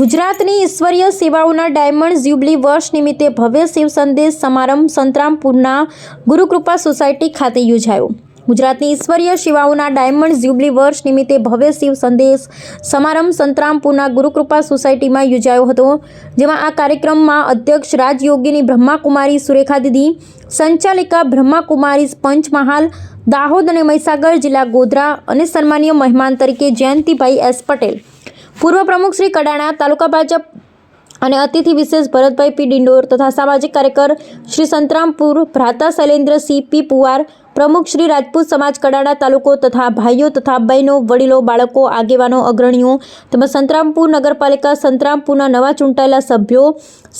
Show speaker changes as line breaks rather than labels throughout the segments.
ગુજરાતની ઈશ્વરીય સેવાઓના diamond jubilee વર્ષ નિમિત્તે ભવ્ય શિવ સંદેશ સમારંભ સંતરામપુરના ગુરુકૃપા સોસાયટી ખાતે યોજાયો. ગુજરાતની ઈશ્વરીય સેવાઓના ડાયમંડ જ્યુબલી વર્ષ નિમિત્તે ભવ્ય શિવ સંદેશ સમારંભ સંતરામપુરના ગુરુકૃપા સોસાયટીમાં યોજાયો હતો, જેમાં આ કાર્યક્રમમાં અધ્યક્ષ રાજયોગીની બ્રહ્માકુમારી સુરેખા દીદી, સંચાલિકા બ્રહ્માકુમારી પંચમહાલ, દાહોદ અને મહીસાગર જિલ્લા ગોધરા અને સન્માનીય મહેમાન તરીકે જયંતિભાઈ એસ પટેલ. પૂર્વ પ્રમુખ શ્રી કડાણા, તાલુકા ભાજપ અને અતિથિ વિશેષ ભરતભાઈ પી ડિંડોર તથા સામાજિક કાર્યકર શ્રી સંતરામપુર ભ્રાતા શૈલેન્દ્રસિંહ પી પુવાર પ્રમુખ શ્રી રાજપૂત સમાજ કડાડા તાલુકો તથા ભાઈઓ તથા બહેનો, વડીલો, બાળકો, આગેવાનો, અગ્રણીઓ તેમજ સંતરામપુર નગરપાલિકા સંતરામપુરના નવા ચૂંટાયેલા સભ્યો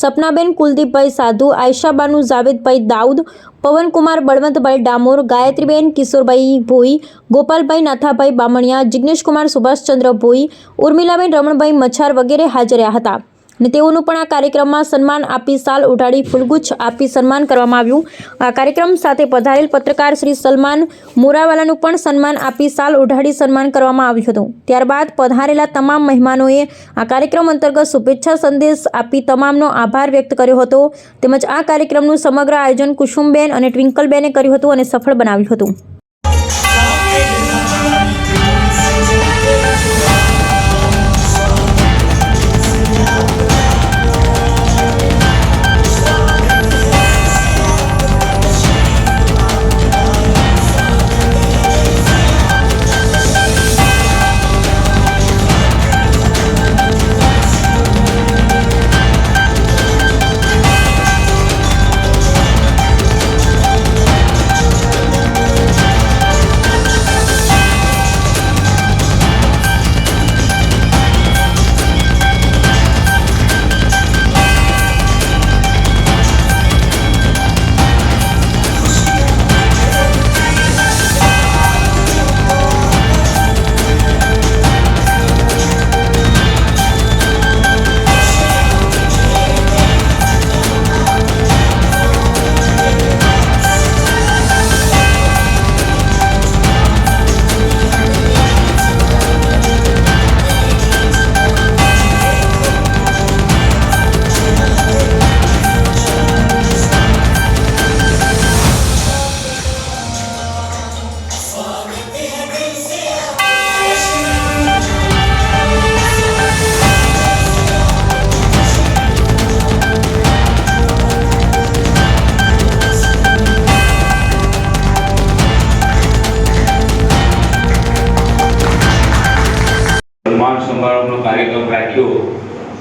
સપનાબેન કુલદીપભાઈ સાધુ, આયશાબાનુ જાવેદભાઈ દાઉદ, પવનકુમાર બળવંતભાઈ ડામોર, ગાયત્રીબેન કિશોરભાઈ ભોઈ, ગોપાલભાઈ નાથાભાઈ બામણિયા જિજ્ઞેશકુમાર સુભાષચંદ્ર ભોઈ, ઉર્મિલાબેન રમણભાઈ મચ્છાર વગેરે હાજર રહ્યા હતા. અને તેઓનું પણ આ કાર્યક્રમમાં સન્માન આપી સાલ ઉઢાડી ફૂલગુચ્છ આપી સન્માન કરવામાં આવ્યું. આ કાર્યક્રમ સાથે પધારેલ પત્રકાર શ્રી સલમાન મોરાવાલાનું પણ સન્માન આપી સાલ ઉઢાડી સન્માન કરવામાં આવ્યું હતું. ત્યારબાદ પધારેલા તમામ મહેમાનોએ આ કાર્યક્રમ અંતર્ગત શુભેચ્છા સંદેશ આપી તમામનો આભાર વ્યક્ત કર્યો હતો. તેમજ આ કાર્યક્રમનું સમગ્ર આયોજન કુસુમબેન અને ટ્વિંકલબેને કર્યું હતું અને સફળ બનાવ્યું હતું.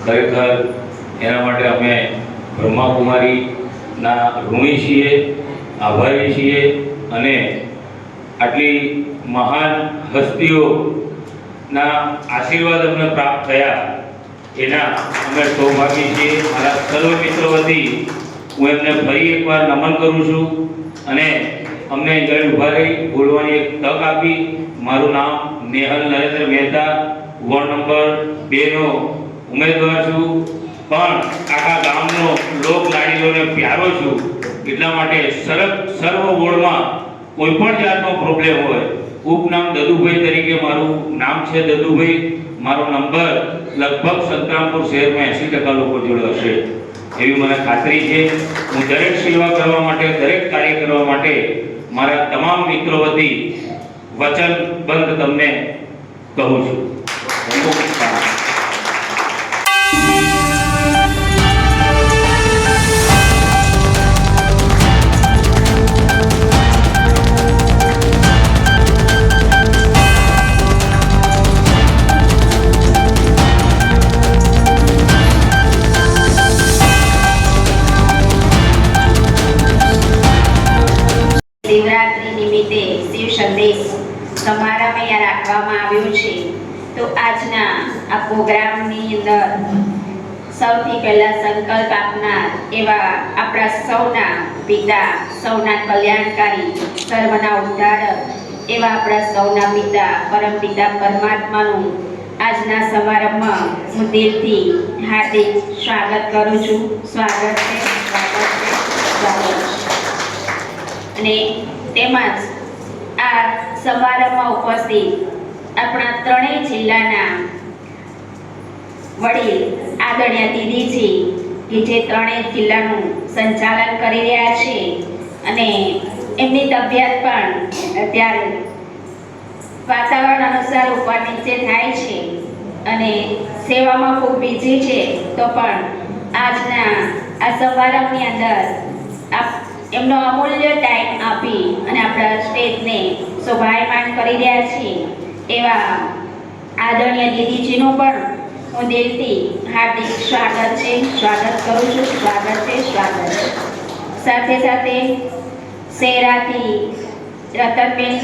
ખરેખર એના માટે અમે બ્રહ્માકુમારીના ઋણી છીએ, આભારી છીએ અને આટલી મહાન હસ્તીઓના આશીર્વાદ અમને પ્રાપ્ત થયા એના અમે સૌભાગી છીએ. મારા સર્વ મિત્રો વતી હું એમને ફરી એકવાર નમન કરું છું અને અમને આગળ ઊભા રહી બોલવાની એક તક આપી. મારું નામ નેહલ નરેન્દ્ર મહેતા, વોર્ડ નંબર બે નો ઉમેદવાર છું. પણ આખા ગામનો લોક લાડીઓને પ્યારો છું. એટલા માટે સરક, સર્વ વોર્ડમાં કોઈ પણ જાતનો પ્રોબ્લેમ હોય ઉપનામ દદુભાઈ તરીકે મારું નામ છે દદુભાઈ. મારો નંબર લગભગ સંતરામપુર શહેરમાં એંસી ટકા લોકો જોડે હશે. એવી મને ખાતરી છે. હું દરેક સેવા કરવા માટે, દરેક કાર્ય કરવા માટે મારા તમામ મિત્રો વતી વચનબંધ તમને કહું છું.
પ્રોગ્રામની અંદર સૌથી પહેલા સંકલ્પ આપનાર એવા આપણા સૌના પિતા, સૌના કલ્યાણકારી, સર્વના ઉદ્ધારક એવા આપણા સૌના પિતા, પરમ પિતા પરમાત્માનું આજના સમારંભમાં હું દિલથી હાર્દિક સ્વાગત કરું છું. સ્વાગત છે સ્વાગત છે, સ્વાગત અને તેમજ આ સમારંભમાં ઉપસ્થિત આપણા ત્રણેય જિલ્લાના વડીલ, આદરણીય દીદીજી, કે જે ત્રણેય જિલ્લાનું સંચાલન કરી રહ્યા છે અને એમની તબિયત પણ અત્યારે વાતાવરણ અનુસાર ઉપર નીચે થાય છે અને સેવામાં ખૂબ બીજી છે, તો પણ આજના આ સમારંભની અંદર આપ એમનો અમૂલ્ય ટાઈમ આપી અને આપણા સ્ટેજને શોભાયમાન કરી રહ્યા છીએ, એવા આદરણીય દીદીજીનું પણ હું દિલથી હાર્દિક સ્વાગત છે. સ્વાગત કરું છું. સ્વાગત છે. સ્વાગત છે. સાથે સાથે શેરાથી રતનબેન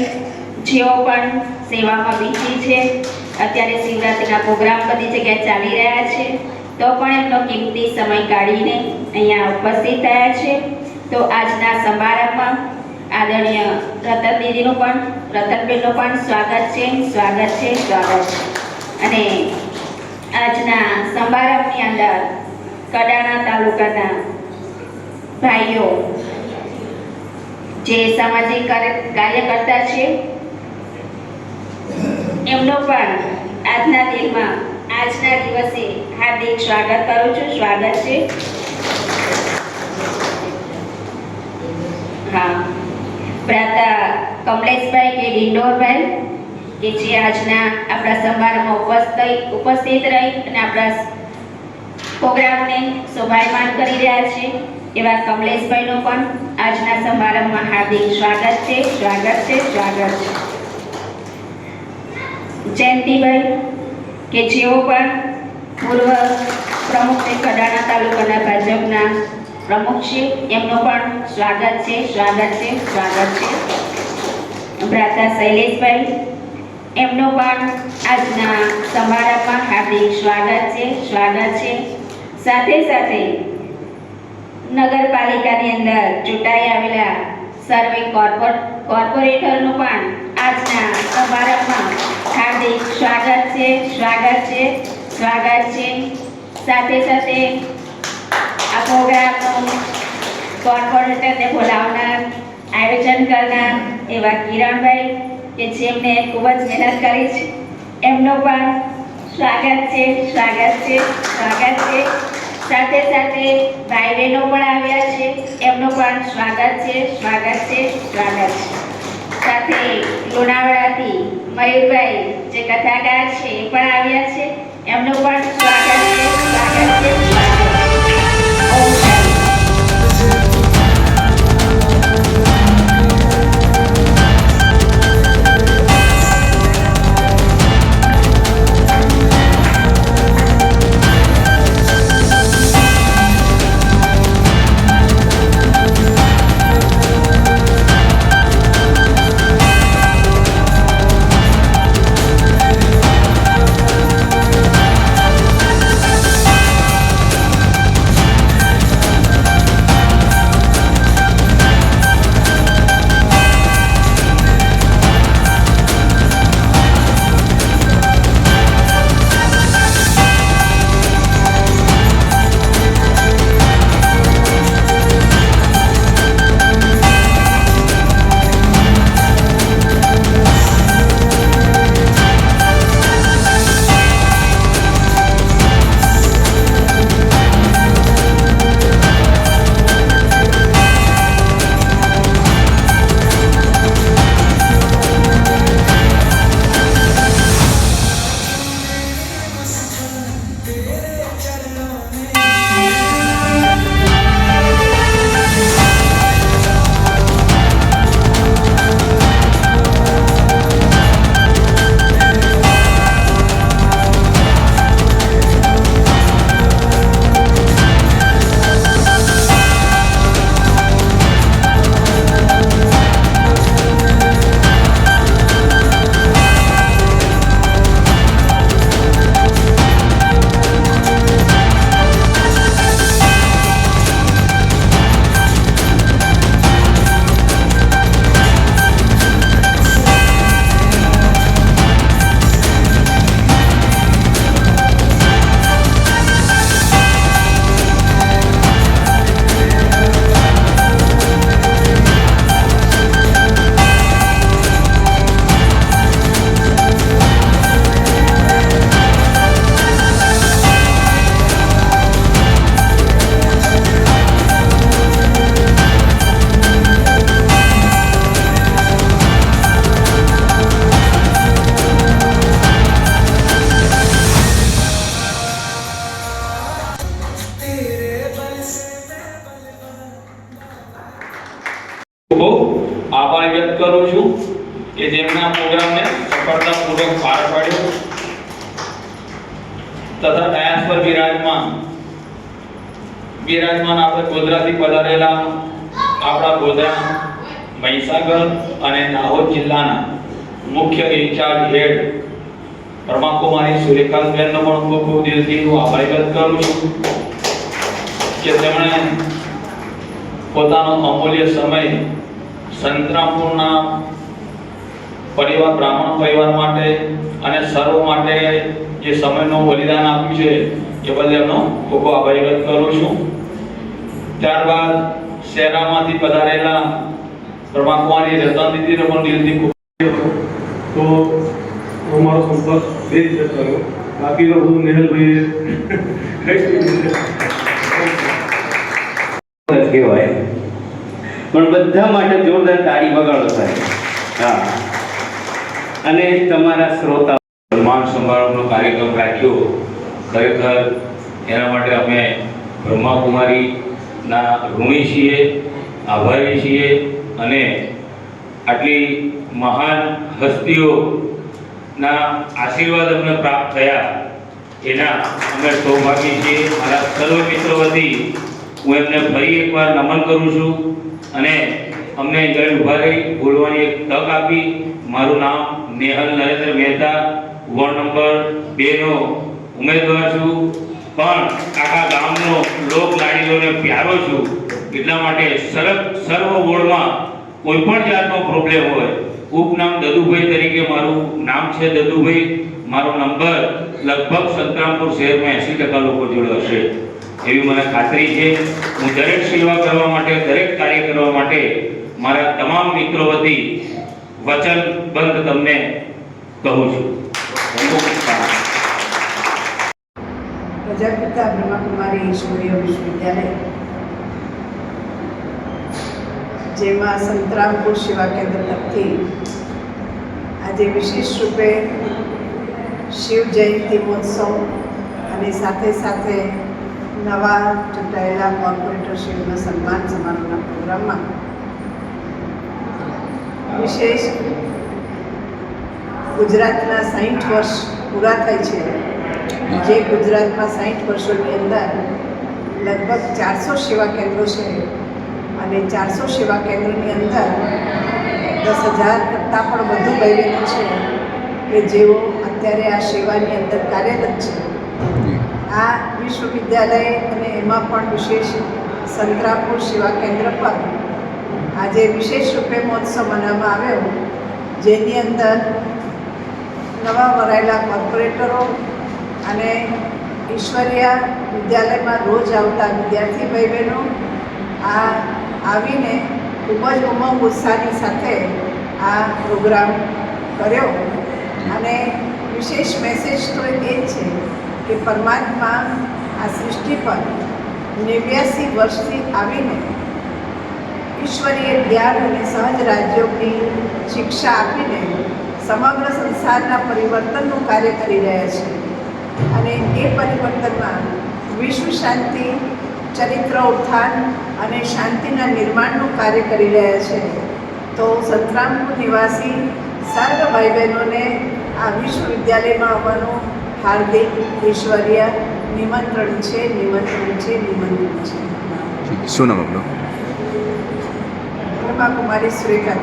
જેઓ પણ સેવામાં બીજી છે. અત્યારે શિવરાત્રિના પ્રોગ્રામ બધી જગ્યાએ ચાલી રહ્યા છે. તો પણ એમનો કિંમતી સમય કાઢીને અહીંયા ઉપસ્થિત થયા છે. તો આજના સમારંભમાં આદરણીય રતન દીદીનું પણ, રતનબેનનું પણ સ્વાગત છે. સ્વાગત છે. સ્વાગત છે. અને આજના સમારંભની અંદર કડાણા તાલુકાના ભાઈઓ જે સામાજિક કાર્ય- કાર્યકર્તા છે, એમનો પણ આજના દિનમાં, આજના દિવસે હાર્દિક સ્વાગત કરું છું. સ્વાગત છે. હા. પ્રાતા કમલેશભાઈ કે ડિંડોરભાઈ? કે જે આજના આપણા સમારંભમાં ઉપસ્થિત ઉપસ્થિત રહી અને આપણા પ્રોગ્રામને શોભાયમાન કરી રહ્યા છે, એવા કમલેશભાઈનું પણ આજના સમારંભમાં હાર્દિક સ્વાગત છે સ્વાગત છે સ્વાગત છે. જયંતિભાઈ, કે જેઓ પણ પૂર્વ પ્રમુખ છે કડાણા તાલુકાના ભાજપના પ્રમુખ છે, એમનું પણ સ્વાગત છે સ્વાગત છે સ્વાગત છે. ભ્રાતા શૈલેષભાઈ એમનું પણ આજના સમારંભમાં હાર્દિક સ્વાગત છે સ્વાગત છે. સાથે સાથે નગરપાલિકાની અંદર ચૂંટાઈ આવેલા સર્વે કોર્પોર કોર્પોરેટરનું પણ આજના સમારંભમાં હાર્દિક સ્વાગત છે સ્વાગત છે સ્વાગત છે. સાથે સાથે આ પ્રોગ્રામનું કોર્પોરેટરને બોલાવનાર, આયોજન કરનાર એવા કિરણભાઈ કે જેમને ખૂબ જ મહેનત કરી છે. એમનો પણ સ્વાગત છે સ્વાગત છે સ્વાગત છે. સાથે સાથે ભાઈ બહેનો પણ આવ્યા છે. એમનો પણ સ્વાગત છે સ્વાગત છે સ્વાગત છે. સાથે લુણાવાડાથી મયુરભાઈ જે કથાકાર છે એ પણ આવ્યા છે. એમનો પણ સ્વાગત છે સ્વાગત છે.
ખૂબ આભાર વ્યક્ત કરું છું કે જેમણે આ પ્રોગ્રામને સફળતાપૂર્વક પાર પાડ્યો તથા ડાયસ પર બિરાજમાન બિરાજમાન આપણે ગોધરાથી પધારેલા આપણા ગોધરા, મહીસાગર અને દાહોદ જિલ્લાના મુખ્ય ઇન્ચાર્જ હેડ બ્રહ્માકુમારી સૂર્યકાંતબેનનો પણ ખૂબ ખૂબ દિલથી હું આભાર વ્યક્ત કરું છું કે તેમણે પોતાનો અમૂલ્ય સમય સંતરામપુરના પરિવાર, બ્રાહ્મણ પરિવાર માટે અને સર્વ માટે જે સમયનું બલિદાન આપ્યું છે, એ બદલ એમનો ખૂબ આભાર વ્યક્ત કરું છું. ત્યારબાદ શહેરામાંથી પધારેલા પ્રમાકુમારી રતન દીદીને પણ દિલથી ખૂબ
તો અમારો સંપર્ક બે રીતે કર્યો. બાકીનો બધું નેહલભાઈએ
કહેવાય પણ બધા માટે જોરદાર તાળી વગાડો સાહેબ. અને તમારા શ્રોતા
સન્માન સમારોહનો કાર્યક્રમ રાખ્યો. ખરેખર એના માટે અમે બ્રહ્માકુમારીના ઋણી છીએ, આભારી છીએ અને આટલી મહાન હસ્તીઓના આશીર્વાદ અમને પ્રાપ્ત થયા. એના અમે સૌભાગી છીએ. મારા સર્વ મિત્રો વતી હું એમને ફરી એકવાર નમન કરું છું. અને અમને આગળ ઊભા રહી, બોલવાની એક તક આપી. મારું નામ નેહલ નરેન્દ્ર મહેતા. વોર્ડ નંબર બે નો ઉમેદવાર છું. પણ આખા ગામનો લોક લાડીઓને પ્યારો છું. એટલા માટે સર્વ સર્વ વોર્ડમાં કોઈ પણ જાતનો પ્રોબ્લેમ હોય ઉપનામ દદુભાઈ તરીકે મારું નામ છે દદુભાઈ. મારો નંબર લગભગ સંતરામપુર શહેરમાં એંસી ટકા લોકો જોડે હશે. એવી મને ખાતરી છે, હું દરેક સેવા કરવા માટે, દરેક કાર્ય કરવા માટે મારા તમામ મિત્રો વતી વચનબંધ તમને કહું છું.
પ્રજાપિતા બ્રહ્માકુમારી ઈશ્વરીય વિશ્વવિદ્યાલય, જેમાં સંતરામપુર સેવા કેન્દ્ર તરફથી આજે વિશેષ રૂપે શિવ જયંતિ મહોત્સવ અને સાથે સાથે નવા ચૂંટાયેલા કોર્પોરેટરશ્રીઓના સન્માન સમારોહના પ્રોગ્રામમાં વિશેષ ગુજરાતના સાહીઠ વર્ષ પૂરા થાય છે. જે ગુજરાતમાં સાહીઠ વર્ષોની અંદર લગભગ ચારસો સેવા કેન્દ્રો છે અને ચારસો સેવા કેન્દ્રોની અંદર દસ હજાર કરતાં પણ વધુ બહેનો છે કે જેઓ અત્યારે આ સેવાની અંદર કાર્યરત છે. આ વિશ્વવિદ્યાલય અને એમાં પણ વિશેષ સંતરાપુર સેવા કેન્દ્ર પર આજે વિશેષ રૂપે મહોત્સવ મનાવવામાં આવ્યો. જેની અંદર નવા વરાયેલા કોર્પોરેટરો અને ઈશ્વરીય વિદ્યાલયમાં રોજ આવતા વિદ્યાર્થી ભાઈ બહેનો આ આવીને ખૂબ જ ઉમંગ ઉત્સાહની સાથે આ પ્રોગ્રામ કર્યો. અને વિશેષ મેસેજ તો એ જ છે કે પરમાત્મા આ સૃષ્ટિ પર નેવ્યાસી વર્ષથી આવીને ઈશ્વરીય જ્ઞાન અને સહજ રાજયોગની શિક્ષા આપીને સમગ્ર સંસારના પરિવર્તનનું કાર્ય કરી રહ્યા છે. અને એ પરિવર્તનમાં વિશ્વ શાંતિ, ચરિત્ર ઉત્થાન અને શાંતિના નિર્માણનું કાર્ય કરી રહ્યા છે. તો સંતરામપુર નિવાસી સર્વ ભાઈ બહેનોને આ વિશ્વવિદ્યાલયમાં આવવાનું હાર્દિક ઐશ્વર્ય નિમંત્રણ છે નિમંત્રણ છે નિમંત્રણ છે.
શું નામ આપનું?
બ્રહ્મા કુમારી સુરેખા